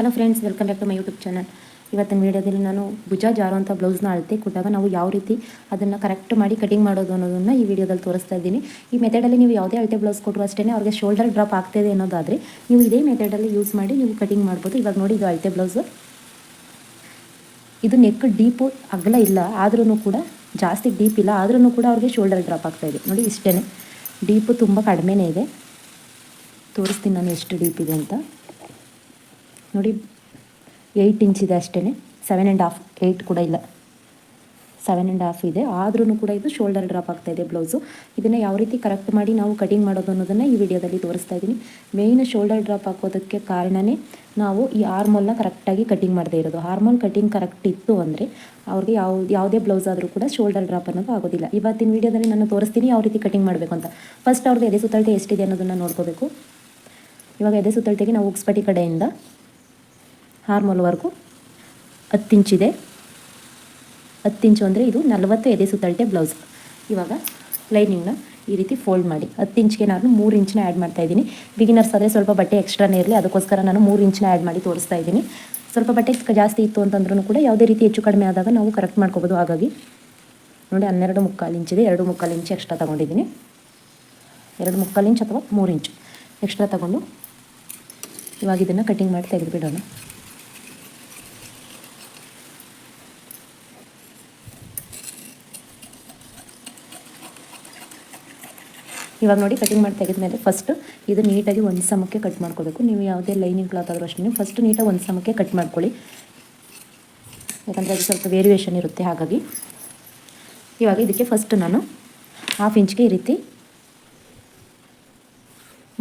Hello friends welcome back to my YouTube channel ಇವತ್ತಿನ ವೀಡಿಯೋದಲ್ಲಿ ನಾನು ಭುಜ ಜಾರೋ ಅಂತ ಬ್ಲೌಸ್ನ ಅಳತೆ ಕೊಟ್ಟಾಗ ನಾವು ಯಾವ ರೀತಿ ಅದನ್ನು ಕರೆಕ್ಟ್ ಮಾಡಿ ಕಟಿಂಗ್ ಮಾಡೋದು ಅನ್ನೋದನ್ನು ಈ ವಿಡಿಯೋದಲ್ಲಿ ತೋರಿಸ್ತಾ ಇದ್ದೀನಿ. ಈ ಮೆಥಡಲ್ಲಿ ನೀವು ಯಾವುದೇ ಅಳತೆ ಬ್ಲೌಸ್ ಕೊಟ್ಟರು ಅಷ್ಟೇ ಅವ್ರಿಗೆ ಶೋಲ್ಡರ್ ಡ್ರಾಪ್ ಆಗ್ತಾಯಿದೆ ಅನ್ನೋದಾದರೆ ನೀವು ಇದೇ ಮೆಥಡಲ್ಲಿ ಯೂಸ್ ಮಾಡಿ ನೀವು ಕಟಿಂಗ್ ಮಾಡ್ಬೋದು. ಇವಾಗ ನೋಡಿ ಇದು ಅಳತೆ ಬ್ಲೌಸು ಇದು ನೆಕ್ ಡೀಪು ಅಗಲ ಇಲ್ಲ ಆದ್ರೂ ಕೂಡ ಜಾಸ್ತಿ ಡೀಪ್ ಇಲ್ಲ ಆದ್ರೂ ಕೂಡ ಅವ್ರಿಗೆ ಶೋಲ್ಡರ್ ಡ್ರಾಪ್ ಆಗ್ತಾಯಿದೆ ನೋಡಿ ಇಷ್ಟೇ ಡೀಪು ತುಂಬ ಕಡಿಮೆನೇ ಇದೆ. ತೋರಿಸ್ತೀನಿ ನಾನು ಎಷ್ಟು ಡೀಪ್ ಇದೆ ಅಂತ. ನೋಡಿ ಏಯ್ಟ್ ಇಂಚ್ ಇದೆ ಅಷ್ಟೇ ಸೆವೆನ್ ಆ್ಯಂಡ್ ಹಾಫ್ ಏಯ್ಟ್ ಕೂಡ ಇಲ್ಲ. ಸೆವೆನ್ ಆ್ಯಂಡ್ ಹಾಫ್ ಇದೆ. ಆದ್ರೂ ಕೂಡ ಇದು ಶೋಲ್ಡರ್ ಡ್ರಾಪ್ ಆಗ್ತಾ ಇದೆ ಬ್ಲೌಸು ಇದನ್ನು ಯಾವ ರೀತಿ ಕರೆಕ್ಟ್ ಮಾಡಿ ನಾವು ಕಟಿಂಗ್ ಮಾಡೋದು ಅನ್ನೋದನ್ನು ಈ ವಿಡಿಯೋದಲ್ಲಿ ತೋರಿಸ್ತಾ ಇದ್ದೀನಿ. ಮೇಯ್ನ್ ಶೋಲ್ಡರ್ ಡ್ರಾಪ್ ಹಾಕೋದಕ್ಕೆ ಕಾರಣನೇ ನಾವು ಈ ಆರ್ಮೋಲ್ನ ಕರೆಕ್ಟಾಗಿ ಕಟಿಂಗ್ ಮಾಡದೇ ಇರೋದು. ಹಾರ್ಮೋಲ್ ಕಟಿಂಗ್ ಕರೆಕ್ಟ್ ಇತ್ತು ಅಂದರೆ ಅವ್ರಿಗೆ ಯಾವ, ಯಾವುದೇ ಬ್ಲೌಸ್ ಆದರೂ ಕೂಡ ಶೋಲ್ಡರ್ ಡ್ರಾಪ್ ಅನ್ನೋದು ಆಗೋದಿಲ್ಲ. ಇವತ್ತಿನ ವಿಡಿಯೋದಲ್ಲಿ ನಾನು ತೋರಿಸ್ತೀನಿ ಯಾವ ರೀತಿ ಕಟಿಂಗ್ ಮಾಡಬೇಕು ಅಂತ. ಫಸ್ಟ್ ಅವ್ರದ್ದು ಎದೆ ಸುತ್ತಳತೆ ಎಷ್ಟಿದೆ ಅನ್ನೋದನ್ನು ನೋಡ್ಕೋಬೇಕು. ಇವಾಗ ಎದೆ ಸುತ್ತಳತೆಗೆ ನಾವು ಉಕ್ಸ್ಪಟಿ ಕಡೆಯಿಂದ ಹಾರ್ಮೋಲ್ವರೆಗೂ ಹತ್ತು ಇಂಚಿದೆ ಹತ್ತು ಇಂಚು ಅಂದರೆ ಇದು ನಲವತ್ತು ಎದೆ ಸುತ್ತಳತೆ ಬ್ಲೌಸ್ ಇವಾಗ ಲೈನಿಂಗ್ನ ಈ ರೀತಿ ಫೋಲ್ಡ್ ಮಾಡಿ. ಹತ್ತು ಇಂಚ್ಗೆ ನಾನು ಮೂರು ಇಂಚನ್ನ ಆ್ಯಡ್ ಮಾಡ್ತಾ ಇದ್ದೀನಿ. ಬಿಗಿನರ್ಸ್ ಆದರೆ ಸ್ವಲ್ಪ ಬಟ್ಟೆ ಎಕ್ಸ್ಟ್ರಾನೇ ಇರಲಿ. ಅದಕ್ಕೋಸ್ಕರ ನಾನು ಮೂರು ಇಂಚನ್ನ ಆ್ಯಡ್ ಮಾಡಿ ತೋರಿಸ್ತಾ ಇದ್ದೀನಿ. ಸ್ವಲ್ಪ ಬಟ್ಟೆ ಜಾಸ್ತಿ ಇತ್ತು ಅಂತಂದ್ರೂ ಕೂಡ ಯಾವುದೇ ರೀತಿ ಹೆಚ್ಚು ಕಡಿಮೆ ಆದಾಗ ನಾವು ಕರೆಕ್ಟ್ ಮಾಡ್ಕೋಬೋದು. ಹಾಗಾಗಿ ನೋಡಿ ಹನ್ನೆರಡು ಮುಕ್ಕಾಲು ಇಂಚಿದೆ ಎರಡು ಮುಕ್ಕಾಲು ಇಂಚು ಎಕ್ಸ್ಟ್ರಾ ತೊಗೊಂಡಿದ್ದೀನಿ. ಎರಡು ಮುಕ್ಕಾಲು ಇಂಚ್ ಅಥವಾ ಮೂರು ಇಂಚು. ಎಕ್ಸ್ಟ್ರಾ ತೊಗೊಂಡು ಇವಾಗ ಇದನ್ನು ಕಟಿಂಗ್ ಮಾಡಿ ತೆಗೆದುಬಿಡೋಣ ಇವಾಗ ನೋಡಿ ಕಟಿಂಗ್ ಮಾಡಿ ತೆಗೆದ್ಮೇಲೆ ಫಸ್ಟು ಇದು ನೀಟಾಗಿ ಒಂದು ಸಮಕ್ಕೆ ಕಟ್ ಮಾಡ್ಕೋಬೇಕು. ನೀವು ಯಾವುದೇ ಲೈನಿಂಗ್ ಕ್ಲಾತ್ ಆದರೂ ಅಷ್ಟೇ ಫಸ್ಟ್ ನೀಟಾಗಿ ಒಂದು ಸಮಕ್ಕೆ ಕಟ್ ಮಾಡ್ಕೊಳ್ಳಿ. ಯಾಕಂದರೆ ಅದು ಸ್ವಲ್ಪ ವೇರಿಯೇಷನ್ ಇರುತ್ತೆ ಹಾಗಾಗಿ. ಇವಾಗ ಇದಕ್ಕೆ ಫಸ್ಟ್ ನಾನು ಹಾಫ್ ಇಂಚ್ಗೆ ಈ ರೀತಿ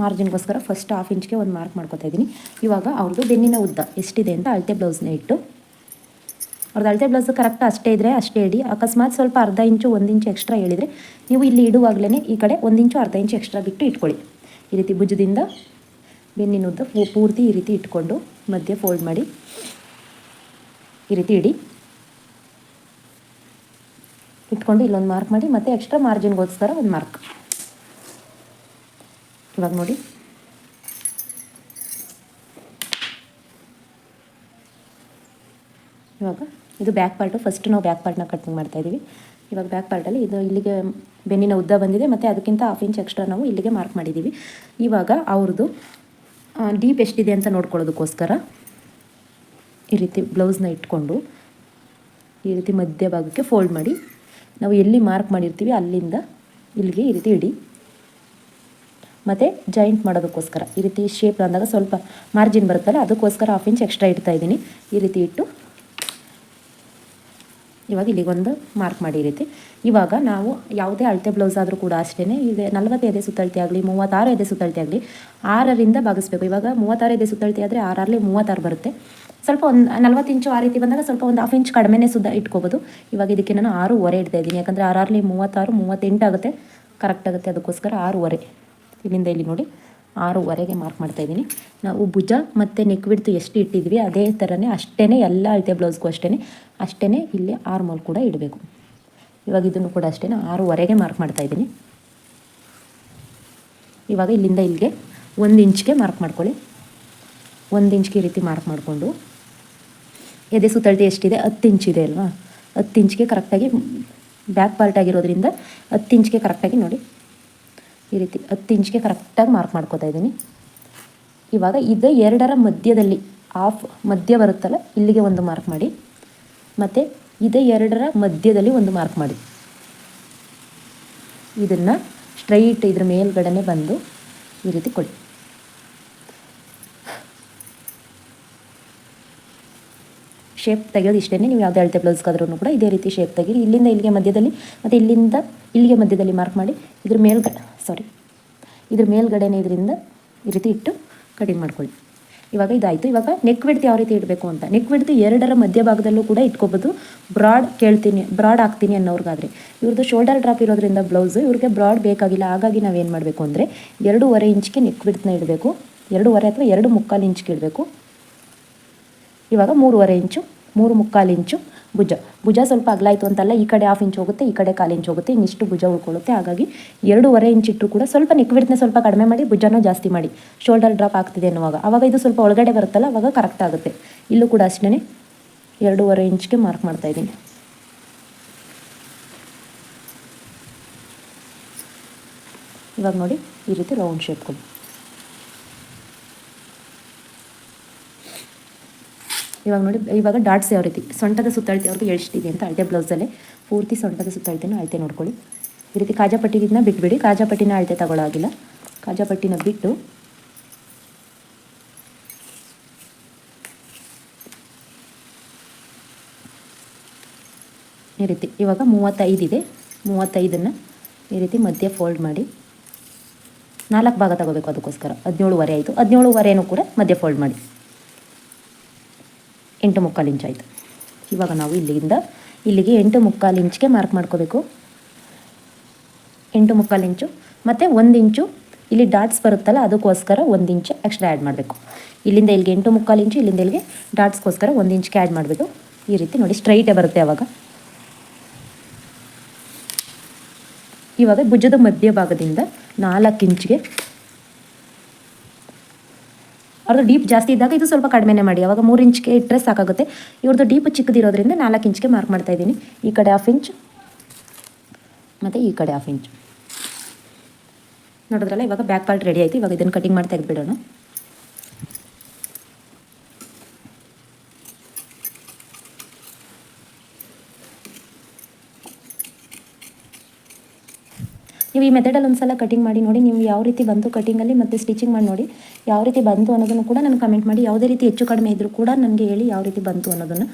ಮಾರ್ಜಿನ್ಗೋಸ್ಕರ ಫಸ್ಟ್ ಹಾಫ್ ಇಂಚ್ಗೆ ಒಂದು ಮಾರ್ಕ್ ಮಾಡ್ಕೊತಾ ಇದ್ದೀನಿ. ಇವಾಗ ಅವ್ರದ್ದು ಬೆನ್ನಿನ ಉದ್ದ ಎಷ್ಟಿದೆ ಅಂತ ಅಳತೆ ಬ್ಲೌಸ್ನ ಇಟ್ಟು ಅವ್ರದ್ದು ಅಳತೆ ಬ್ಲೌಸ್ ಕರೆಕ್ಟ್ ಅಷ್ಟೇ ಇದ್ದರೆ ಅಷ್ಟೇ ಇಡಿ. ಅಕಸ್ಮಾತ್ ಸ್ವಲ್ಪ ಅರ್ಧ ಇಂಚು, ಒಂದು ಇಂಚು ಎಕ್ಸ್ಟ್ರಾ ಹೇಳಿದರೆ ನೀವು ಇಲ್ಲಿ ಇಡುವಾಗಲೇ ಈ ಕಡೆ ಒಂದು ಇಂಚು, ಅರ್ಧ ಇಂಚು ಎಕ್ಸ್ಟ್ರಾ ಬಿಟ್ಟು ಇಟ್ಕೊಳ್ಳಿ. ಈ ರೀತಿ ಭುಜದಿಂದ ಬೆನ್ನಿನ ಉದ್ದ ಪೂರ್ತಿ ಈ ರೀತಿ ಇಟ್ಕೊಂಡು ಮಧ್ಯೆ ಫೋಲ್ಡ್ ಮಾಡಿ. ಈ ರೀತಿ ಇಡಿ. ಇಟ್ಕೊಂಡು ಇಲ್ಲೊಂದು ಮಾರ್ಕ್ ಮಾಡಿ, ಮತ್ತು ಎಕ್ಸ್ಟ್ರಾ ಮಾರ್ಜಿನ್ಗೋಸ್ಕರ ಒಂದು ಮಾರ್ಕ್ ಇವಾಗ ನೋಡಿ. ಇವಾಗ ಇದು ಬ್ಯಾಕ್ ಪಾರ್ಟು ಫಸ್ಟ್ ನಾವು ಬ್ಯಾಕ್ ಪಾರ್ಟ್ನ ಕಟಿಂಗ್ ಮಾಡ್ತಾಯಿದ್ದೀವಿ ಇವಾಗ ಬ್ಯಾಕ್ ಪಾರ್ಟಲ್ಲಿ ಇದು ಇಲ್ಲಿಗೆ ಬೆನ್ನಿನ ಉದ್ದ ಬಂದಿದೆ, ಮತ್ತು ಅದಕ್ಕಿಂತ ಹಾಫ್ ಇಂಚ್ ಎಕ್ಸ್ಟ್ರಾ ನಾವು ಇಲ್ಲಿಗೆ ಮಾರ್ಕ್ ಮಾಡಿದ್ದೀವಿ ಇವಾಗ ಅವ್ರದ್ದು ಡೀಪ್ ಎಷ್ಟಿದೆ ಅಂತ ನೋಡ್ಕೊಳ್ಳೋದಕ್ಕೋಸ್ಕರ ಈ ರೀತಿ ಬ್ಲೌಸ್ನ ಇಟ್ಕೊಂಡು ಈ ರೀತಿ ಮಧ್ಯ ಭಾಗಕ್ಕೆ ಫೋಲ್ಡ್ ಮಾಡಿ, ನಾವು ಎಲ್ಲಿ ಮಾರ್ಕ್ ಮಾಡಿರ್ತೀವಿ ಅಲ್ಲಿಂದ ಇಲ್ಲಿಗೆ ಈ ರೀತಿ ಇಡಿ. ಮತ್ತು ಜಾಯಿಂಟ್ ಮಾಡೋದಕ್ಕೋಸ್ಕರ ಈ ರೀತಿ ಶೇಪ್ ಅಂದಾಗ ಸ್ವಲ್ಪ ಮಾರ್ಜಿನ್ ಬರುತ್ತಲ್ಲ, ಅದಕ್ಕೋಸ್ಕರ ಹಾಫ್ ಇಂಚ್ ಎಕ್ಸ್ಟ್ರಾ ಇಡ್ತಾ ಇದ್ದೀನಿ ಈ ರೀತಿ ಇಟ್ಟು ಇವಾಗ ಇಲ್ಲಿಗೊಂದು ಮಾರ್ಕ್ ಮಾಡಿ ರೀತಿ ಇವಾಗ ನಾವು ಯಾವುದೇ ಅಳತೆ ಬ್ಲೌಸ್ ಆದರೂ ಕೂಡ ಅಷ್ಟೇ ಇದೆ ನಲವತ್ತು ಎದೆ ಸುತ್ತಳತೆ ಆಗಲಿ ಮೂವತ್ತಾರು ಎದೆ ಸುತ್ತಳತೆ ಆಗಲಿ, ಆರರಿಂದ ಭಾಗಿಸ್ಬೇಕು. ಇವಾಗ ಮೂವತ್ತಾರು ಎದೆ ಸುತ್ತಳತೆ ಆದರೆ ಆರಲ್ಲಿ ಮೂವತ್ತಾರು ಬರುತ್ತೆ. ಸ್ವಲ್ಪ ಒಂದು ನಲ್ವತ್ತು ಇಂಚು ಆ ರೀತಿ ಬಂದಾಗ ಸ್ವಲ್ಪ ಒಂದು ಹಾಫ್ ಇಂಚ್ ಕಡಿಮೆನೇ ಸುದ್ದ ಇಟ್ಕೋಬೋದು. ಇವಾಗ ಇದಕ್ಕೆ ನಾನು ಆರೂವರೆ ಇಡ್ತಾ ಇದ್ದೀನಿ. ಯಾಕಂದರೆ ಆರಲ್ಲಿ ಮೂವತ್ತಾರು, ಮೂವತ್ತೆಂಟು ಆಗುತ್ತೆ. ಕರೆಕ್ಟ್ ಆಗುತ್ತೆ ಅದಕ್ಕೋಸ್ಕರ ಆರೂವರೆ. ಇಲ್ಲಿಂದ ಇಲ್ಲಿ ನೋಡಿ. ಆರೂವರೆಗೆ ಮಾರ್ಕ್ ಮಾಡ್ತಾ ಇದ್ದೀನಿ. ನಾವು ಭುಜ ಮತ್ತು ನೆಕ್ ಎಷ್ಟು ಇಟ್ಟಿದ್ವಿ, ಅದೇ ಥರನೇ ಅಷ್ಟೇ ಎಲ್ಲ ಅಳತೆ ಬ್ಲೌಸ್ಗೂ ಅಷ್ಟೇ ಅಷ್ಟೇ ಇಲ್ಲಿ ಆರು ಮೋಲ್ ಕೂಡ ಇಡಬೇಕು. ಇವಾಗ ಇದನ್ನು ಕೂಡ ಅಷ್ಟೇ ಆರೂವರೆಗೆ ಮಾರ್ಕ್ ಮಾಡ್ತಾ ಇದ್ದೀನಿ. ಇವಾಗ ಇಲ್ಲಿಂದ ಇಲ್ಲಿಗೆ ಒಂದು ಇಂಚ್ಗೆ ಮಾರ್ಕ್ ಮಾಡ್ಕೊಳ್ಳಿ. ಒಂದು ಇಂಚ್ಗೆ ಈ ರೀತಿ ಮಾರ್ಕ್ ಮಾಡಿಕೊಂಡು. ಎದೆ ಸುತ್ತಳತೆ ಎಷ್ಟಿದೆ? ಹತ್ತು ಇದೆ ಅಲ್ವಾ? ಹತ್ತು ಇಂಚ್ಗೆ ಕರೆಕ್ಟಾಗಿ ಬ್ಯಾಕ್ ಪಾರ್ಟ್ ಆಗಿರೋದ್ರಿಂದ ಹತ್ತು ಇಂಚ್ಗೆ ಕರೆಕ್ಟಾಗಿ ನೋಡಿ. ಈ ರೀತಿ ಹತ್ತು ಇಂಚ್ಗೆ ಕರೆಕ್ಟಾಗಿ ಮಾರ್ಕ್ ಮಾಡ್ಕೋತಾ ಇದ್ದೀನಿ. ಇವಾಗ ಇದು ಎರಡರ ಮಧ್ಯದಲ್ಲಿ ಆಫ್ ಮಧ್ಯ ಬರುತ್ತಲ್ಲ, ಇಲ್ಲಿಗೆ ಒಂದು ಮಾರ್ಕ್ ಮಾಡಿ. ಮತ್ತು ಇದೆ ಎರಡರ ಮಧ್ಯದಲ್ಲಿ ಒಂದು ಮಾರ್ಕ್ ಮಾಡಿ. ಇದನ್ನು ಸ್ಟ್ರೈಟ್ ಇದ್ರ ಮೇಲ್ಗಡೆ ಬಂದು ಈ ರೀತಿ ಕೊಡಿ. ಶೇಪ್ ತೆಗೆಯೋದು ಇಷ್ಟೇ ನೀವು ಯಾವುದೇ ಅಳತೆ ಬ್ಲೌಸ್ಗಾದ್ರೂ ಕೂಡ ಇದೇ ರೀತಿ ಶೇಪ್ ತೆಗೀರಿ ಇಲ್ಲಿಂದ ಇಲ್ಲಿಗೆ ಮಧ್ಯದಲ್ಲಿ, ಮತ್ತು ಇಲ್ಲಿಂದ ಇಲ್ಲಿಗೆ ಮಧ್ಯದಲ್ಲಿ ಮಾರ್ಕ್ ಮಾಡಿ, ಇದ್ರ ಮೇಲ್ಗಡೆ. ಸಾರಿ ಇದ್ರ ಮೇಲ್ಗಡೆನೇ ಇದರಿಂದ ಈ ರೀತಿ ಇಟ್ಟು ಕಟಿಂಗ್ ಮಾಡ್ಕೊಳ್ಳಿ. ಇವಾಗ ಇದಾಯಿತು. ಇವಾಗ ನೆಕ್ ಬಿಡ್ತು ಯಾವ ರೀತಿ ಇಡಬೇಕು ಅಂತ. ನೆಕ್ ಬಿಡ್ತು ಎರಡರ ಮಧ್ಯಭಾಗದಲ್ಲೂ ಕೂಡ ಇಟ್ಕೋಬೋದು. ಬ್ರಾಡ್ ಕೇಳ್ತೀನಿ ಬ್ರಾಡ್ ಹಾಕ್ತೀನಿ ಅನ್ನೋರ್ಗಾದರೆ. ಇವ್ರದ್ದು ಶೋಲ್ಡರ್ ಡ್ರಾಪ್ ಇರೋದ್ರಿಂದ ಬ್ಲೌಸು ಇವ್ರಿಗೆ ಬ್ರಾಡ್ ಬೇಕಾಗಿಲ್ಲ. ಹಾಗಾಗಿ ನಾವೇನು ಮಾಡಬೇಕು ಅಂದರೆ ಎರಡೂವರೆ ಇಂಚ್ಗೆ ನೆಕ್ ಬಿಡ್ತನ್ನ ಇಡಬೇಕು. ಎರಡೂವರೆ ಅಥವಾ ಎರಡು ಮುಕ್ಕಾಲು ಇಂಚ್ಗೆ ಇಡಬೇಕು. ಇವಾಗ ಮೂರುವರೆ ಇಂಚು ಮೂರು ಮುಕ್ಕಾಲು ಇಂಚು ಭುಜ. ಭುಜ ಸ್ವಲ್ಪ ಅಗಲಾಯಿತು ಅಂತಲ್ಲ ಈ ಕಡೆ ಹಾಫ್ ಇಂಚ್ ಹೋಗುತ್ತೆ, ಈ ಕಡೆ ಕಾಲು ಇಂಚ್ ಹೋಗುತ್ತೆ, ಇನ್ನಿಷ್ಟು ಭುಜ ಉಳ್ಕೊಳ್ಳುತ್ತೆ. ಹಾಗಾಗಿ ಎರಡೂವರೆ ಇಂಚ್ ಇಟ್ಟರು ಕೂಡ ಸ್ವಲ್ಪ ನೆಕ್ ಬಿಡ್ತನೆ ಸ್ವಲ್ಪ ಕಡಿಮೆ ಮಾಡಿ ಭುಜನ ಜಾಸ್ತಿ ಮಾಡಿ. ಶೋಲ್ಡರ್ ಡ್ರಾಪ್ ಆಗ್ತಿದೆ ಅನ್ನುವಾಗ. ಆವಾಗ ಇದು ಸ್ವಲ್ಪ ಒಳಗಡೆ ಬರುತ್ತಲ್ಲ, ಅವಾಗ ಕರೆಕ್ಟ್ ಆಗುತ್ತೆ. ಇಲ್ಲೂ ಕೂಡ ಅಷ್ಟೇ ಎರಡೂವರೆ ಇಂಚ್ಗೆ ಮಾರ್ಕ್ ಮಾಡ್ತಾ ಇದ್ದೀನಿ. ಇವಾಗ ನೋಡಿ ಈ ರೀತಿ ರೌಂಡ್ ಶೇಪ್ ಕೊಡಿ ಇವಾಗ ನೋಡಿ, ಇವಾಗ ಡಾಟ್ಸ್ ಯಾವ ರೀತಿ, ಸೊಂಟದ ಸುತ್ತಳತೆ ಅವ್ರಿಗೆ ಎಷ್ಟಿದೆ ಅಂತ ಅಳತೆ ಬ್ಲೌಸಲ್ಲೇ, ಪೂರ್ತಿ ಸೊಂಟದ ಸುತ್ತಳತೆನೂ ಅಳತೆ ನೋಡ್ಕೊಳ್ಳಿ. ಈ ರೀತಿ ಕಾಜಾಪಟ್ಟಿನ ಬಿಟ್ಬಿಡಿ, ಕಾಜಾಪಟ್ಟಿನ ಅಳತೆ ತಗೊಳ್ಳಾಗಿಲ್ಲ ಕಾಜಾಪಟ್ಟಿನ ಬಿಟ್ಟು ಈ ರೀತಿ, ಇವಾಗ ಮೂವತ್ತೈದು ಇದೆ. ಮೂವತ್ತೈದನ್ನು ಈ ರೀತಿ ಮಧ್ಯ ಫೋಲ್ಡ್ ಮಾಡಿ, ನಾಲ್ಕು ಭಾಗ ತಗೋಬೇಕು ಅದಕ್ಕೋಸ್ಕರ. ಹದಿನೇಳುವರೆ ಆಯಿತು. ಹದಿನೇಳುವರೆನೂ ಕೂಡ ಮಧ್ಯ ಫೋಲ್ಡ್ ಮಾಡಿ. ಎಂಟು ಮುಕ್ಕಾಲು ಇಂಚ್ ಆಯಿತು. ಇವಾಗ ನಾವು ಇಲ್ಲಿಂದ, ಇಲ್ಲಿಗೆ ಎಂಟು ಮುಕ್ಕಾಲು ಇಂಚ್ಗೆ ಮಾರ್ಕ್ ಮಾಡ್ಕೋಬೇಕು. ಎಂಟು ಮುಕ್ಕಾಲು ಇಂಚು, ಮತ್ತು ಒಂದು ಇಂಚು, ಇಲ್ಲಿ ಡಾಟ್ಸ್ ಬರುತ್ತಲ್ಲ, ಅದಕ್ಕೋಸ್ಕರ ಒಂದು ಇಂಚು ಎಕ್ಸ್ಟ್ರಾ ಆ್ಯಡ್ ಮಾಡಬೇಕು. ಇಲ್ಲಿಂದ ಇಲ್ಲಿಗೆ ಎಂಟು ಮುಕ್ಕಾಲು ಇಂಚು, ಇಲ್ಲಿಂದ ಇಲ್ಲಿಗೆ ಡಾಟ್ಸ್ಗೋಸ್ಕರ ಒಂದು ಇಂಚ್ಗೆ ಆ್ಯಡ್ ಮಾಡಬೇಕು ಈ ರೀತಿ ನೋಡಿ ಸ್ಟ್ರೈಟೇ ಬರುತ್ತೆ ಅವಾಗ. ಇವಾಗ ಭುಜದ ಮಧ್ಯಭಾಗದಿಂದ ನಾಲ್ಕು ಇಂಚ್ಗೆ ಅವ್ರದ್ದು ಡೀಪ್ ಜಾಸ್ತಿ ಇದ್ದಾಗ ಇದು ಸ್ವಲ್ಪ ಕಡಿಮೆನೇ ಮಾಡಿ. ಅವಾಗ ಮೂರು ಇಂಚ್ಗೆ ಇಟ್ಟರೆ ಸಾಕಾಗುತ್ತೆ. ಇವ್ರದ್ದು ಡೀಪ್ ಚಿಕ್ಕದಿರೋದ್ರಿಂದ ನಾಲ್ಕು ಇಂಚ್ಗೆ ಮಾರ್ಕ್ ಮಾಡ್ತಾ ಇದ್ದೀನಿ. ಈ ಕಡೆ ಹಾಫ್ ಇಂಚ್ ಮತ್ತು ಈ ಕಡೆ ಹಾಫ್ ಇಂಚ್. ನೋಡಿದ್ರಲ್ಲ ಇವಾಗ ಬ್ಯಾಕ್ ಪಾರ್ಟ್ ರೆಡಿ ಆಯಿತು. ಇವಾಗ ಇದನ್ನು ಕಟಿಂಗ್ ಮಾಡಿ ತೆಗೆದುಬಿಡೋಣ. ನೀವು ಈ ಮೆಥಡಲ್ಲಿ ಒಂದು ಸಲ ಕಟಿಂಗ್ ಮಾಡಿ ನೋಡಿ ನೀವು ಯಾವ ರೀತಿ ಬಂತು ಕಟಿಂಗಲ್ಲಿ ಮತ್ತು ಸ್ಟಿಚಿಂಗ್ ಮಾಡಿ ನೋಡಿ ಯಾವ ರೀತಿ ಬಂತು ಅನ್ನೋದನ್ನು ಕೂಡ ನನಗೆ ಕಮೆಂಟ್ ಮಾಡಿ ಯಾವುದೇ ರೀತಿ ಹೆಚ್ಚು ಕಡಿಮೆ ಇದ್ದರೂ ಕೂಡ ನನಗೆ ಹೇಳಿ ಯಾವ ರೀತಿ ಬಂತು ಅನ್ನೋದನ್ನು.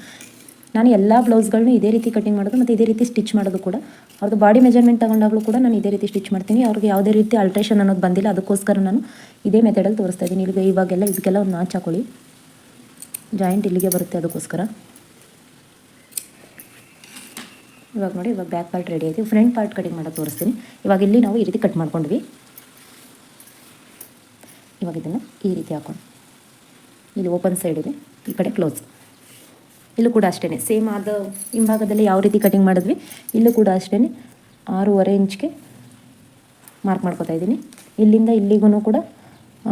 ನಾನು ಎಲ್ಲ ಬ್ಲೌಸ್ಗಳನ್ನೂ ಇದೇ ರೀತಿ ಕಟಿಂಗ್ ಮಾಡೋದು ಮತ್ತು ಇದೇ ರೀತಿ ಸ್ಟಿಚ್ ಮಾಡೋದು ಕೂಡ. ಅವ್ರದ್ದು ಬಾಡಿ ಮೆಜರ್ಮೆಂಟ್ ತಗೊಂಡಾಗಲೂ ಕೂಡ ನಾನು ಇದೇ ರೀತಿ ಸ್ಟಿಚ್ ಮಾಡ್ತೀನಿ. ಅವ್ರಿಗೆ ಯಾವುದೇ ರೀತಿ ಅಲ್ಟ್ರೇಷನ್ ಅನ್ನೋದು ಬಂದಿಲ್ಲ, ಅದಕ್ಕೋಸ್ಕರ ನಾನು ಇದೇ ಮೆಥಡಲ್ಲಿ ತೋರಿಸ್ತಾ ಇದ್ದೀನಿ. ಇಲ್ಲಿಗೆ ಇವಾಗೆಲ್ಲ, ಇದಕ್ಕೆಲ್ಲ ಒಂದು ನಾಚ್ ಹಾಕೊಳ್ಳಿ. ಜಾಯಿಂಟ್ ಇಲ್ಲಿಗೆ ಬರುತ್ತೆ ಅದಕ್ಕೋಸ್ಕರ. ಇವಾಗ ನೋಡಿ, ಇವಾಗ ಬ್ಯಾಕ್ ಪಾರ್ಟ್ ರೆಡಿ ಆಯಿತು ಫ್ರಂಟ್ ಪಾರ್ಟ್ ಕಟಿಂಗ್ ಮಾಡೋದು ತೋರಿಸ್ತೀನಿ. ಇವಾಗ ಇಲ್ಲಿ ನಾವು ಈ ರೀತಿ ಕಟ್ ಮಾಡ್ಕೊಂಡ್ವಿ. ಇವಾಗ ಇದನ್ನು ಈ ರೀತಿ ಹಾಕೊಂಡು ಇಲ್ಲಿ ಓಪನ್ ಸೈಡ್ ಇದೆ, ಈ ಕಡೆ ಕ್ಲೋಸ್ ಇಲ್ಲೂ ಕೂಡ ಅಷ್ಟೇ ಸೇಮ್ ಆದ ಹಿಂಭಾಗದಲ್ಲಿ ಯಾವ ರೀತಿ ಕಟಿಂಗ್ ಮಾಡಿದ್ವಿ? ಇಲ್ಲೂ ಕೂಡ ಅಷ್ಟೇ ಆರೂವರೆ ಇಂಚ್ಗೆ ಮಾರ್ಕ್ ಮಾಡ್ಕೋತಾ ಇದ್ದೀನಿ. ಇಲ್ಲಿಂದ ಇಲ್ಲಿಗೂ ಕೂಡ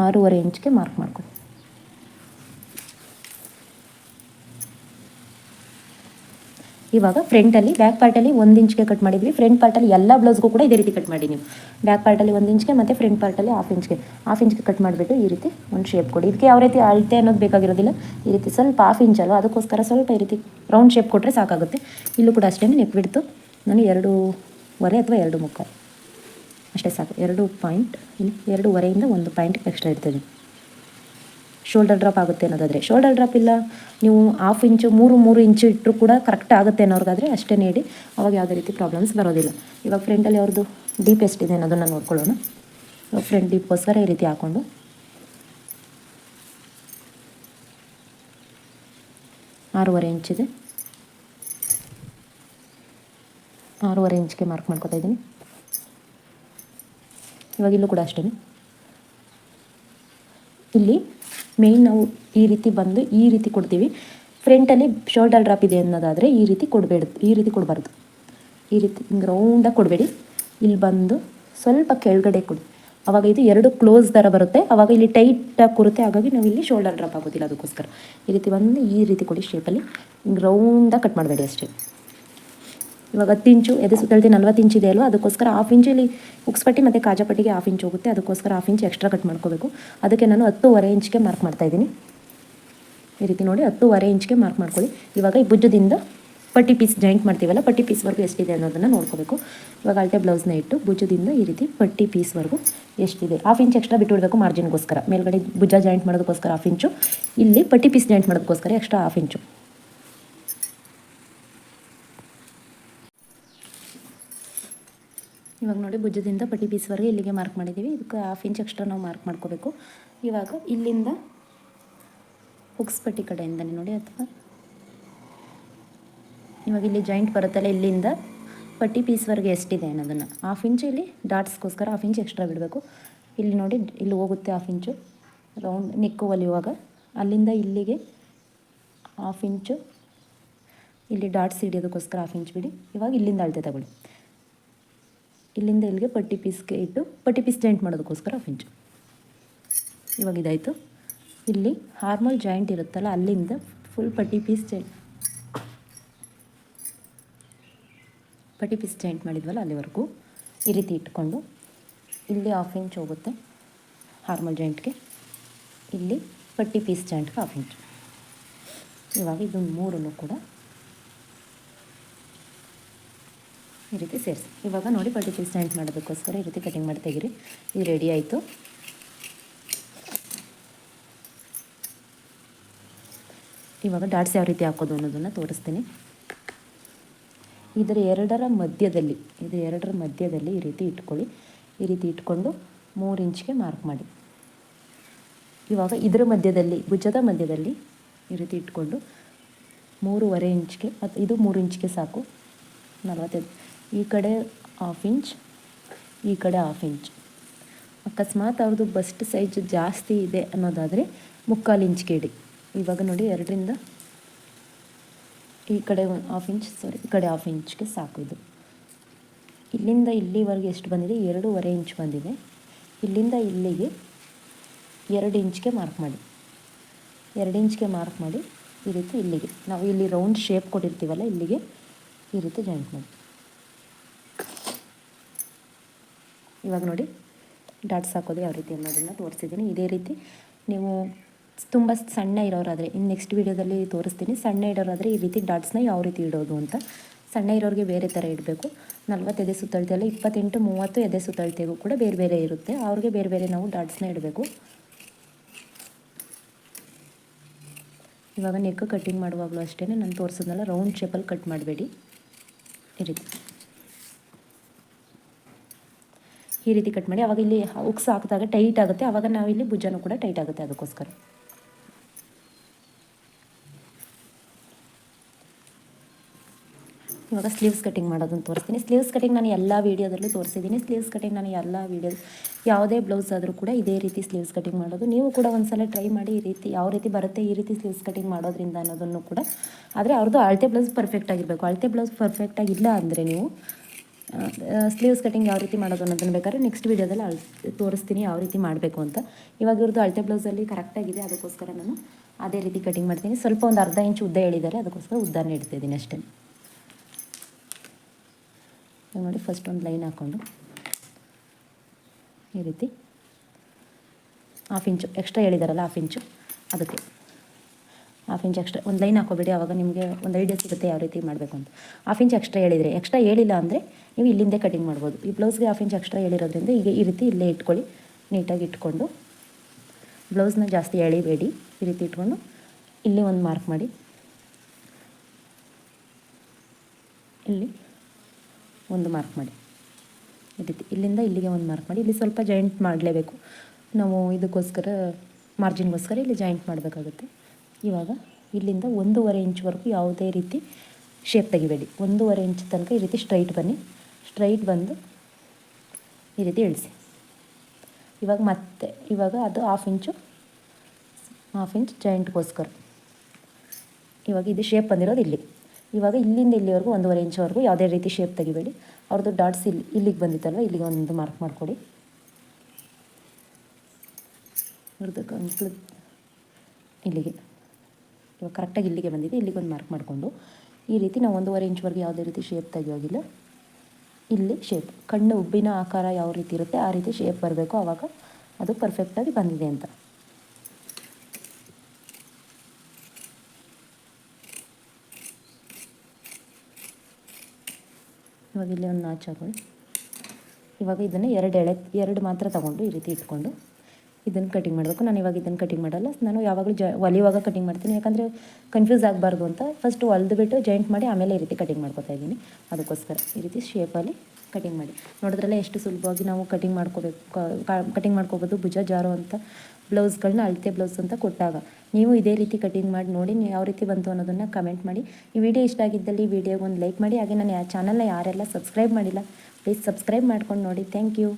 ಆರೂವರೆ ಇಂಚ್ಗೆ ಮಾರ್ಕ್ ಮಾಡ್ಕೊ ಇವಾಗ ಫ್ರಂಟಲ್ಲಿ ಬ್ಯಾಕ್ ಪಾರ್ಟಲ್ಲಿ ಒಂದು ಇಂಚ್ಗೆ ಕಟ್ ಮಾಡಿದ್ವಿ. ಫ್ರಂಟ್ ಪಾರ್ಟಲ್ಲಿ ಎಲ್ಲ ಬ್ಲೌಸ್ಗೂ ಕೂಡ ಇದೇ ರೀತಿ ಕಟ್ ಮಾಡಿ ನೀವು. ಬ್ಯಾಕ್ ಪಾರ್ಟಲ್ಲಿ ಒಂದು ಇಂಚ್ಗೆ ಮತ್ತು ಫ್ರಂಟ್ ಪಾರ್ಟಲ್ಲಿ ಹಾಫ್ ಇಂಚ್ಗೆ ಹಾಫ್ ಇಂಚ್ಗೆ ಕಟ್ ಮಾಡಿಬಿಟ್ಟು ಈ ರೀತಿ ಒಂದು ಶೇಪ್ ಕೊಡಿ. ಇದಕ್ಕೆ ಯಾವ ರೀತಿ ಅಳತೆ ಅನ್ನೋದು ಬೇಕಾಗಿರೋದಿಲ್ಲ. ಈ ರೀತಿ ಸ್ವಲ್ಪ ಹಾಫ್ ಇಂಚ್ ಅಲ್ವ, ಅದಕ್ಕೋಸ್ಕರ ಸ್ವಲ್ಪ ಈ ರೀತಿ ರೌಂಡ್ ಶೇಪ್ ಕೊಟ್ಟರೆ ಸಾಕಾಗುತ್ತೆ. ಇಲ್ಲೂ ಕೂಡ ಅಷ್ಟೇ ನೆಕ್ ಬಿಡ್ತು ನಾನು ಎರಡೂವರೆ ಅಥವಾ ಎರಡು ಮುಖ ಅಷ್ಟೇ ಸಾಕು. ಎರಡು ಪಾಯಿಂಟ್ ಇಲ್ಲಿ ಎರಡೂವರೆಯಿಂದ ಒಂದು ಪಾಯಿಂಟ್ ಎಕ್ಸ್ಟ್ರಾ ಇರ್ತದೆ. ಶೋಲ್ಡರ್ ಡ್ರಾಪ್ ಆಗುತ್ತೆ ಅನ್ನೋದಾದರೆ. ಶೋಲ್ಡರ್ ಡ್ರಾಪ್ ಇಲ್ಲ, ನೀವು ಹಾಫ್ ಇಂಚು ಮೂರು ಮೂರು ಇಂಚು ಇಟ್ಟರು ಕೂಡ ಕರೆಕ್ಟ್ ಆಗುತ್ತೆ ಅನ್ನೋರ್ಗಾದರೆ ಅಷ್ಟೇ ನೀಡಿ. ಅವಾಗ ಯಾವುದೇ ರೀತಿ ಪ್ರಾಬ್ಲಮ್ಸ್ ಬರೋದಿಲ್ಲ. ಇವಾಗ ಫ್ರೆಂಡಲ್ಲಿ ಅವ್ರದ್ದು ಡೀಪ್ ಎಷ್ಟಿದೆ ಅನ್ನೋದನ್ನು ನೋಡ್ಕೊಳ್ಳೋಣ. ಫ್ರಂಟ್ ಡೀಪ್ಗೋಸ್ಕರ ಈ ರೀತಿ ಹಾಕ್ಕೊಂಡು ಆರೂವರೆ ಇಂಚಿದೆ ಆರೂವರೆ ಇಂಚ್ಗೆ ಮಾರ್ಕ್ ಮಾಡ್ಕೊತಾ ಇದ್ದೀನಿ. ಇವಾಗ ಇಲ್ಲೂ ಕೂಡ ಅಷ್ಟೇ ಇಲ್ಲಿ ಮೇಯ್ನ್ ನಾವು ಈ ರೀತಿ ಬಂದು ಈ ರೀತಿ ಕೊಡ್ತೀವಿ. ಫ್ರಂಟಲ್ಲಿ ಶೋಲ್ಡರ್ ಡ್ರಾಪ್ ಇದೆ ಅನ್ನೋದಾದರೆ ಈ ರೀತಿ ಕೊಡಬೇಡ, ಈ ರೀತಿ ಕೊಡಬಾರ್ದು. ಈ ರೀತಿ ಹಿಂಗೆ ರೌಂಡಾಗಿ ಕೊಡಬೇಡಿ. ಇಲ್ಲಿ ಬಂದು ಸ್ವಲ್ಪ ಕೆಳಗಡೆ ಕೊಡಿ. ಅವಾಗ ಇದು ಎರಡು ಕ್ಲೋಸ್ ಥರ ಬರುತ್ತೆ. ಆವಾಗ ಇಲ್ಲಿ ಟೈಟಾಗಿ ಕೂರುತ್ತೆ ಹಾಗಾಗಿ ನಾವು ಇಲ್ಲಿ ಶೋಲ್ಡರ್ ಡ್ರಾಪ್ ಆಗೋದಿಲ್ಲ ಅದಕ್ಕೋಸ್ಕರ. ಈ ರೀತಿ ಬಂದು ಈ ರೀತಿ ಕೊಡಿ ಶೇಪಲ್ಲಿ ಹಿಂಗೆ ರೌಂಡಾಗಿ ಕಟ್ ಮಾಡಬೇಡಿ ಅಷ್ಟೇ. ಇವಾಗ ಹತ್ತು ಇಂಚು, ಎದೆ ಸುತ್ತಳತೆ ನಲ್ವತ್ತು ಇಂಚ್ ಇದೆ ಅಲ್ವಾ? ಅದಕ್ಕೋಸ್ಕರ ಹಾಫ್ ಇಂಚಲ್ಲಿ ಉಕ್ಸ್ಪಟ್ಟಿ ಮತ್ತು ಕಾಜಾಪಟ್ಟಿಗೆ ಹಾಫ್ ಇಂಚ್ ಹೋಗುತ್ತೆ. ಅದಕ್ಕೋಸ್ಕರ ಹಾಫ್ ಇಂಚ್ ಎಕ್ಸ್ಟ್ರಾ ಕಟ್ ಮಾಡ್ಕೋಬೇಕು. ಅದಕ್ಕೆ ನಾನು ಹತ್ತೂವರೆ ಇಂಚ್ಗೆ ಮಾರ್ಕ್ ಮಾಡ್ತಾ ಇದ್ದೀನಿ. ಈ ರೀತಿ ನೋಡಿ, ಹತ್ತೂವರೆ ಇಂಚ್ಗೆ ಮಾರ್ಕ್ ಮಾಡ್ಕೊಳ್ಳಿ. ಇವಾಗ ಈ ಭುಜದಿಂದ ಪಟ್ಟಿ ಪೀಸ್ ಜಾಯಿಂಟ್ ಮಾಡ್ತೀವಲ್ಲ, ಪಟ್ಟಿ ಪೀಸ್ವರೆಗೂ ಎಷ್ಟಿದೆ ಅನ್ನೋದನ್ನು ನೋಡ್ಕೋಬೇಕು. ಇವಾಗ ಅಳತೆ ಬ್ಲೌಸ್ನ ಇಟ್ಟು ಭುಜದಿಂದ ಈ ರೀತಿ ಪಟ್ಟಿ ಪೀಸ್ವರೆಗೂ ಎಷ್ಟಿದೆ. ಹಾಫ್ ಇಂಚ್ ಎಕ್ಸ್ಟ್ರಾ ಬಿಟ್ಟುಬಿಡಬೇಕು ಮಾರ್ಜಿನ್ಗೋಸ್ಕರ ಮೇಲ್ಗಡೆ ಭುಜ ಜಾಯಿಂಟ್ ಮಾಡೋದಕ್ಕೋಸ್ಕರ ಹಾಫ್ ಇಂಚು, ಇಲ್ಲಿ ಪಟ್ಟಿ ಪೀಸ್ ಜಾಯಿಂಟ್ ಮಾಡೋದಕ್ಕೋಸ್ಕರ ಎಕ್ಸ್ಟ್ರಾ ಹಾಫ್ ಇಂಚು. ಇವಾಗ ನೋಡಿ ಭುಜದಿಂದ ಪಟ್ಟಿ ಪೀಸ್ವರೆಗೆ ಇಲ್ಲಿಗೆ ಮಾರ್ಕ್ ಮಾಡಿದ್ದೀವಿ. ಇದಕ್ಕೆ ಹಾಫ್ ಇಂಚ್ ಎಕ್ಸ್ಟ್ರಾ ನಾವು ಮಾರ್ಕ್ ಮಾಡ್ಕೋಬೇಕು. ಇವಾಗ ಇಲ್ಲಿಂದ ಹುಕ್ಸ್ ಪಟ್ಟಿ ಕಡೆಯಿಂದನೇ ನೋಡಿ ಅಥವಾ ಇವಾಗ ಇಲ್ಲಿ ಜಾಯಿಂಟ್ ಬರುತ್ತಲ್ಲ ಇಲ್ಲಿಂದ ಪಟ್ಟಿ ಪೀಸ್ವರೆಗೆ ಎಷ್ಟಿದೆ ಅನ್ನೋದನ್ನು. ಹಾಫ್ ಇಂಚ್ ಇಲ್ಲಿ ಡಾಟ್ಸ್ಗೋಸ್ಕರ ಹಾಫ್ ಇಂಚ್ ಎಕ್ಸ್ಟ್ರಾ ಬಿಡಬೇಕು. ಇಲ್ಲಿ ನೋಡಿ ಇಲ್ಲಿ ಹೋಗುತ್ತೆ ಹಾಫ್ ಇಂಚು ರೌಂಡ್ ನೆಕ್ಕು ಹೊಲಿಯುವಾಗ ಅಲ್ಲಿಂದ ಇಲ್ಲಿಗೆ ಹಾಫ್ ಇಂಚು ಇಲ್ಲಿ ಡಾಟ್ಸ್ ಹಿಡಿಯೋದಕ್ಕೋಸ್ಕರ ಹಾಫ್ ಇಂಚ್ ಬಿಡಿ. ಇವಾಗ ಇಲ್ಲಿಂದ ಅಳತೆ ತಗೊಳ್ಳಿ. ಇಲ್ಲಿಂದ ಇಲ್ಲಿಗೆ ಪಟ್ಟಿ ಪೀಸ್ಗೆ ಇಟ್ಟು ಪಟ್ಟಿ ಪೀಸ್ ಜಾಯಿಂಟ್ ಮಾಡೋದಕ್ಕೋಸ್ಕರ ಹಾಫ್ ಇಂಚು ಇವಾಗ ಇದಾಯಿತು. ಇಲ್ಲಿ ಹಾರ್ಮಲ್ ಜಾಯಿಂಟ್ ಇರುತ್ತಲ್ಲ, ಅಲ್ಲಿಂದ ಫುಲ್ ಪಟ್ಟಿ ಪೀಸ್ ಜಾಯಿಂಟ್. ಪಟ್ಟಿ ಪೀಸ್ ಜಾಯಿಂಟ್ ಮಾಡಿದ್ವಲ್ಲ, ಅಲ್ಲಿವರೆಗೂ ಈ ರೀತಿ ಇಟ್ಕೊಂಡು ಇಲ್ಲಿ ಹಾಫ್ ಇಂಚ್ ಹೋಗುತ್ತೆ ಹಾರ್ಮಲ್ ಜಾಯಿಂಟ್ಗೆ. ಇಲ್ಲಿ ಪಟ್ಟಿ ಪೀಸ್ ಜಾಯಿಂಟ್ಗೆ ಹಾಫ್ ಇಂಚ್ ಇವಾಗ ಇದು ಮೂರನ್ನು ಕೂಡ ಈ ರೀತಿ ಸೇರಿಸಿ. ಇವಾಗ ನೋಡಿ ಪರ್ಟಿಕ್ಯುಲರ್ ಜಾಯಿಂಟ್ ಮಾಡೋದಕ್ಕೋಸ್ಕರ ಈ ರೀತಿ ಕಟಿಂಗ್ ಮಾಡಿ ತೆಗೀರಿ ಇದು ರೆಡಿ ಆಯಿತು. ಇವಾಗ ಡಾಟ್ಸ್ ಯಾವ ರೀತಿ ಹಾಕೋದು ಅನ್ನೋದನ್ನು ತೋರಿಸ್ತೀನಿ. ಇದರ ಎರಡರ ಮಧ್ಯದಲ್ಲಿ, ಇದು ಎರಡರ ಮಧ್ಯದಲ್ಲಿ ಈ ರೀತಿ ಇಟ್ಕೊಳ್ಳಿ. ಈ ರೀತಿ ಇಟ್ಕೊಂಡು ಮೂರು ಇಂಚ್ಗೆ ಮಾರ್ಕ್ ಮಾಡಿ. ಇವಾಗ ಇದರ ಮಧ್ಯದಲ್ಲಿ, ಭುಜದ ಮಧ್ಯದಲ್ಲಿ ಈ ರೀತಿ ಇಟ್ಕೊಂಡು ಮೂರುವರೆ ಇಂಚ್ಗೆ ಮತ್ತು ಇದು ಮೂರು ಇಂಚ್ಗೆ ಸಾಕು. ನಲವತ್ತೈದು. ಈ ಕಡೆ ಹಾಫ್ ಇಂಚ್ ಈ ಕಡೆ ಹಾಫ್ ಇಂಚ್ ಅಕಸ್ಮಾತ್ ಅವ್ರದ್ದು ಬಸ್ಟ್ ಸೈಜ್ ಜಾಸ್ತಿ ಇದೆ ಅನ್ನೋದಾದರೆ ಮುಕ್ಕಾಲು ಇಂಚ್ ಕೇಳಿ. ಇವಾಗ ನೋಡಿ ಎರಡರಿಂದ ಈ ಕಡೆ ಒಂದು ಹಾಫ್ ಇಂಚ್ ಸಾರಿ ಈ ಕಡೆ ಹಾಫ್ ಇಂಚ್ಗೆ ಸಾಕು ಇದು. ಇಲ್ಲಿಂದ ಇಲ್ಲಿವರೆಗೆ ಎಷ್ಟು ಬಂದಿದೆ? ಎರಡೂವರೆ ಇಂಚ್ ಬಂದಿದೆ. ಇಲ್ಲಿಂದ ಇಲ್ಲಿಗೆ ಎರಡು ಇಂಚ್ಗೆ ಮಾರ್ಕ್ ಮಾಡಿ. ಎರಡು ಇಂಚ್ಗೆ ಮಾರ್ಕ್ ಮಾಡಿ ಈ ರೀತಿ ಇಲ್ಲಿಗೆ. ನಾವು ಇಲ್ಲಿ ರೌಂಡ್ ಶೇಪ್ ಕೊಟ್ಟಿರ್ತೀವಲ್ಲ, ಇಲ್ಲಿಗೆ ಈ ರೀತಿ ಜಾಯಿಂಟ್ ಮಾಡಿ. ಇವಾಗ ನೋಡಿ, ಡಾಟ್ಸ್ ಹಾಕೋದು ಯಾವ ರೀತಿ ಅನ್ನೋದನ್ನು ತೋರಿಸಿದ್ದೀನಿ. ಇದೇ ರೀತಿ ನೀವು ತುಂಬ ಸಣ್ಣ ಇರೋರಾದರೆ ಇನ್ನು ನೆಕ್ಸ್ಟ್ ವೀಡಿಯೋದಲ್ಲಿ ತೋರಿಸ್ತೀನಿ. ಸಣ್ಣ ಇಡೋರಾದರೆ ಈ ರೀತಿ ಡಾಟ್ಸ್ನ ಯಾವ ರೀತಿ ಇಡೋದು ಅಂತ. ಸಣ್ಣ ಇರೋರಿಗೆ ಬೇರೆ ಥರ ಇಡಬೇಕು. ನಲ್ವತ್ತು ಎದೆ ಸುತ್ತಳತೆಯಲ್ಲ, ಇಪ್ಪತ್ತೆಂಟು, ಮೂವತ್ತು ಎದೆ ಸುತ್ತಳತೆಗೂ ಕೂಡ ಬೇರೆ ಬೇರೆ ಇರುತ್ತೆ. ಅವ್ರಿಗೆ ಬೇರೆ ಬೇರೆ ನಾವು ಡಾಟ್ಸ್ನ ಇಡಬೇಕು. ಇವಾಗ ನೆಕ್ ಕಟ್ಟಿಂಗ್ ಮಾಡುವಾಗಲೂ ಅಷ್ಟೇ ನಾನು ತೋರಿಸೋದನ್ನೆಲ್ಲ ರೌಂಡ್ ಶೇಪಲ್ಲಿ ಕಟ್ ಮಾಡಬೇಡಿ. ಈ ರೀತಿ. ಈ ರೀತಿ ಕಟ್ ಮಾಡಿ, ಅವಾಗ ಇಲ್ಲಿ ಉಕ್ಸ್ ಹಾಕಿದಾಗ ಟೈಟ್ ಆಗುತ್ತೆ. ಆವಾಗ ನಾವು ಇಲ್ಲಿ ಭುಜನೂ ಕೂಡ ಟೈಟ್ ಆಗುತ್ತೆ ಅದಕ್ಕೋಸ್ಕರ. ಇವಾಗ ಸ್ಲೀವ್ಸ್ ಕಟಿಂಗ್ ಮಾಡೋದನ್ನು ತೋರಿಸ್ತೀನಿ. ಸ್ಲೀವ್ಸ್ ಕಟಿಂಗ್ ನಾನು ಎಲ್ಲ ವೀಡಿಯೋದಲ್ಲೂ ತೋರಿಸಿದ್ದೀನಿ. ಸ್ಲೀವ್ಸ್ ಕಟಿಂಗ್ ನಾನು ಎಲ್ಲ ವೀಡಿಯೋ ಯಾವುದೇ ಬ್ಲೌಸ್ ಆದರೂ ಕೂಡ ಇದೇ ರೀತಿ ಸ್ಲೀವ್ಸ್ ಕಟಿಂಗ್ ಮಾಡೋದು. ನೀವು ಕೂಡ ಒಂದ್ಸಲ ಟ್ರೈ ಮಾಡಿ ಈ ರೀತಿ, ಯಾವ ರೀತಿ ಬರುತ್ತೆ ಈ ರೀತಿ ಸ್ಲೀವ್ಸ್ ಕಟಿಂಗ್ ಮಾಡೋದ್ರಿಂದ ಅನ್ನೋದನ್ನು ಕೂಡ. ಆದರೆ ಅವ್ರದ್ದು ಅಳತೆ ಬ್ಲೌಸ್ ಪರ್ಫೆಕ್ಟ್ ಆಗಿರಬೇಕು. ಅಳತೆ ಬ್ಲೌಸ್ ಪರ್ಫೆಕ್ಟಾಗಿಲ್ಲ ಅಂದರೆ ನೀವು ಸ್ಲೀವ್ಸ್ ಕಟಿಂಗ್ ಯಾವ ರೀತಿ ಮಾಡೋದು ಅನ್ನೋದನ್ನು ಬೇಕಾದ್ರೆ ನೆಕ್ಸ್ಟ್ ವೀಡಿಯೋದಲ್ಲಿ ಅಳ್, ತೋರಿಸ್ತೀನಿ ಯಾವ ರೀತಿ ಮಾಡಬೇಕು ಅಂತ. ಇವಾಗ ಇವ್ರದ್ದು ಅಳತೆ ಬ್ಲೌಸಲ್ಲಿ ಕರೆಕ್ಟಾಗಿದೆ ಅದಕ್ಕೋಸ್ಕರ ನಾನು ಅದೇ ರೀತಿ ಕಟಿಂಗ್ ಮಾಡ್ತೀನಿ. ಸ್ವಲ್ಪ ಒಂದು ಅರ್ಧ ಇಂಚು ಉದ್ದ ಹೇಳಿದ್ದಾರೆ, ಅದಕ್ಕೋಸ್ಕರ ಉದ್ದನೇ ಇಡ್ತಿದ್ದೀನಿ ಅಷ್ಟೇ. ನೋಡಿ ಫಸ್ಟ್ ಒಂದು ಲೈನ್ ಹಾಕ್ಕೊಂಡು ಈ ರೀತಿ. ಹಾಫ್ ಇಂಚು ಎಕ್ಸ್ಟ್ರಾ ಹೇಳಿದಾರಲ್ಲ ಹಾಫ್ ಇಂಚು ಅದಕ್ಕೆ. ಹಾಫ್ ಇಂಚ್ ಎಕ್ಸ್ಟ್ರಾ ಒಂದು ಲೈನ್ ಹಾಕೋಬೇಡಿ ಆವಾಗ ನಿಮಗೆ ಒಂದು ಐಡಿಯಾ ಸಿಗುತ್ತೆ ಯಾವ ರೀತಿ ಮಾಡಬೇಕು ಅಂತ. ಹಾಫ್ ಇಂಚ್ ಎಕ್ಸ್ಟ್ರಾ ಹೇಳಿದರೆ ಎಕ್ಸ್ಟ್ರಾ ಹೇಳಿಲ್ಲ ಅಂದರೆ ನೀವು ಇಲ್ಲಿಂದೇ ಕಟಿಂಗ್ ಮಾಡ್ಬೋದು. ಈ ಬ್ಲೌಸ್ಗೆ ಹಾಫ್ ಇಂಚ್ ಎಕ್ಸ್ಟ್ರಾ ಹೇಳಿರೋದ್ರಿಂದ ಈಗ ಈ ರೀತಿ ಇಲ್ಲೇ ಇಟ್ಕೊಳ್ಳಿ ನೀಟಾಗಿ ಇಟ್ಕೊಂಡು. ಬ್ಲೌಸ್ನ ಜಾಸ್ತಿ ಎಳಿಬೇಡಿ, ಈ ರೀತಿ ಇಟ್ಕೊಂಡು ಇಲ್ಲಿ ಒಂದು ಮಾರ್ಕ್ ಮಾಡಿ. ಇಲ್ಲಿ ಒಂದು ಮಾರ್ಕ್ ಮಾಡಿ. ಈ ರೀತಿ ಇಲ್ಲಿಂದ ಇಲ್ಲಿಗೆ ಒಂದು ಮಾರ್ಕ್ ಮಾಡಿ. ಇಲ್ಲಿ ಸ್ವಲ್ಪ ಜಾಯಿಂಟ್ ಮಾಡಲೇಬೇಕು. ನಾವು ಇದಕ್ಕೋಸ್ಕರ ಮಾರ್ಜಿನ್ಗೋಸ್ಕರ ಇಲ್ಲಿ ಜಾಯಿಂಟ್ ಮಾಡಬೇಕಾಗುತ್ತೆ. ಇವಾಗ ಇಲ್ಲಿಂದ ಒಂದೂವರೆ ಇಂಚ್ವರೆಗೂ ಯಾವುದೇ ರೀತಿ ಶೇಪ್ ತೆಗಿಬೇಡಿ. ಒಂದೂವರೆ ಇಂಚ್ ತನಕ ಈ ರೀತಿ ಸ್ಟ್ರೈಟ್ ಬನ್ನಿ. ಸ್ಟ್ರೈಟ್ ಬಂದು ಈ ರೀತಿ ಇಳಿಸಿ. ಇವಾಗ ಮತ್ತೆ, ಇವಾಗ ಅದು ಹಾಫ್ ಇಂಚು ಹಾಫ್ ಇಂಚ್ ಜಾಯಿಂಟ್ಗೋಸ್ಕರ ಇವಾಗ ಇದು ಶೇಪ್ ಬಂದಿರೋದು ಇಲ್ಲಿ. ಇವಾಗ ಇಲ್ಲಿಂದ ಇಲ್ಲಿವರೆಗೂ ಒಂದೂವರೆ ಇಂಚ್ವರೆಗೂ ಯಾವುದೇ ರೀತಿ ಶೇಪ್ ತೆಗಿಬೇಡಿ. ಅವ್ರದ್ದು ಡಾಟ್ಸ್ ಇಲ್ಲಿ, ಇಲ್ಲಿಗೆ ಬಂದಿತ್ತಲ್ವ? ಇಲ್ಲಿಗೆ ಒಂದು ಮಾರ್ಕ್ ಮಾಡಿಕೊಡಿ. ಇಲ್ಲಿಗೆ. ಕರೆಕ್ಟಾಗಿ ಇಲ್ಲಿಗೆ ಬಂದಿದೆ ಇಲ್ಲಿಗೆ ಒಂದು ಮಾರ್ಕ್ ಮಾಡಿಕೊಂಡು. ಈ ರೀತಿ ನಾವು ಒಂದೂವರೆ ಇಂಚ್ವರೆಗೆ ಯಾವುದೇ ರೀತಿ ಶೇಪ್ ತೆಗಿಯೋಗಿಲ್ಲ ಇಲ್ಲಿ ಶೇಪ್ ಕಣ್ಣು ಉಬ್ಬಿನ ಆಕಾರ ಯಾವ ರೀತಿ ಇರುತ್ತೆ, ಆ ರೀತಿ ಶೇಪ್ ಬರಬೇಕು. ಆವಾಗ ಅದು ಪರ್ಫೆಕ್ಟಾಗಿ ಬಂದಿದೆ ಅಂತ. ಇವಾಗ ಇಲ್ಲಿ ಒಂದು ನಾಚ್ ಹಾಕೊಳ್ಳಿ. ಇವಾಗ ಇದನ್ನು ಎರಡು ಎಳೆ, ಎರಡು ಮಾತ್ರ ತಗೊಂಡು ಈ ರೀತಿ ಇಟ್ಕೊಂಡು. ಇದನ್ನು ಕಟಿಂಗ್ ಮಾಡಬೇಕು. ನಾನು ಇವಾಗ ಇದನ್ನು ಕಟಿಂಗ್ ಮಾಡಲ್ಲ. ನಾನು ಯಾವಾಗಲೂ ಜ, ಒಲಿಯುವಾಗ ಕಟಿಂಗ್ ಮಾಡ್ತೀನಿ. ಯಾಕಂದರೆ ಕನ್ಫ್ಯೂಸ್ ಆಗಬಾರ್ದು ಅಂತ ಫಸ್ಟ್ ಒಲ್ದು ಬಿಟ್ಟು ಜಾಯಿಂಟ್ ಮಾಡಿ ಆಮೇಲೆ ಈ ರೀತಿ ಕಟಿಂಗ್ ಮಾಡ್ಕೊತಾ ಇದ್ದೀನಿ. ಅದಕ್ಕೋಸ್ಕರ ಈ ರೀತಿ ಶೇಪಲ್ಲಿ ಕಟಿಂಗ್ ಮಾಡಿ. ನೋಡಿದ್ರಲ್ಲ ಎಷ್ಟು ಸುಲಭವಾಗಿ ನಾವು ಕಟಿಂಗ್ ಮಾಡ್ಕೋಬೇಕು ಕಟಿಂಗ್ ಮಾಡ್ಕೋಬೋದು ಭುಜ, ಜಾರೋ ಅಂತ. ಬ್ಲೌಸ್ಗಳನ್ನ ಅಳತೆ ಬ್ಲೌಸ್ ಅಂತ ಕೊಟ್ಟಾಗ. ನೀವು ಇದೇ ರೀತಿ ಕಟಿಂಗ್ ಮಾಡಿ ನೋಡಿ, ನೀವು ಯಾವ ರೀತಿ ಬಂತು ಅನ್ನೋದನ್ನು ಕಮೆಂಟ್ ಮಾಡಿ. ಈ ವಿಡಿಯೋ ಇಷ್ಟ ಆಗಿದ್ದಲ್ಲಿ ವಿಡಿಯೋಗೆ ಒಂದು ಲೈಕ್ ಮಾಡಿ. ಹಾಗೆ ನಾನು ಚಾನಲ್ನ ಯಾರೆಲ್ಲ ಸಬ್ಸ್ಕ್ರೈಬ್ ಮಾಡಿಲ್ಲ ಪ್ಲೀಸ್ ಸಬ್ಸ್ಕ್ರೈಬ್ ಮಾಡ್ಕೊಂಡು ನೋಡಿ. Thank you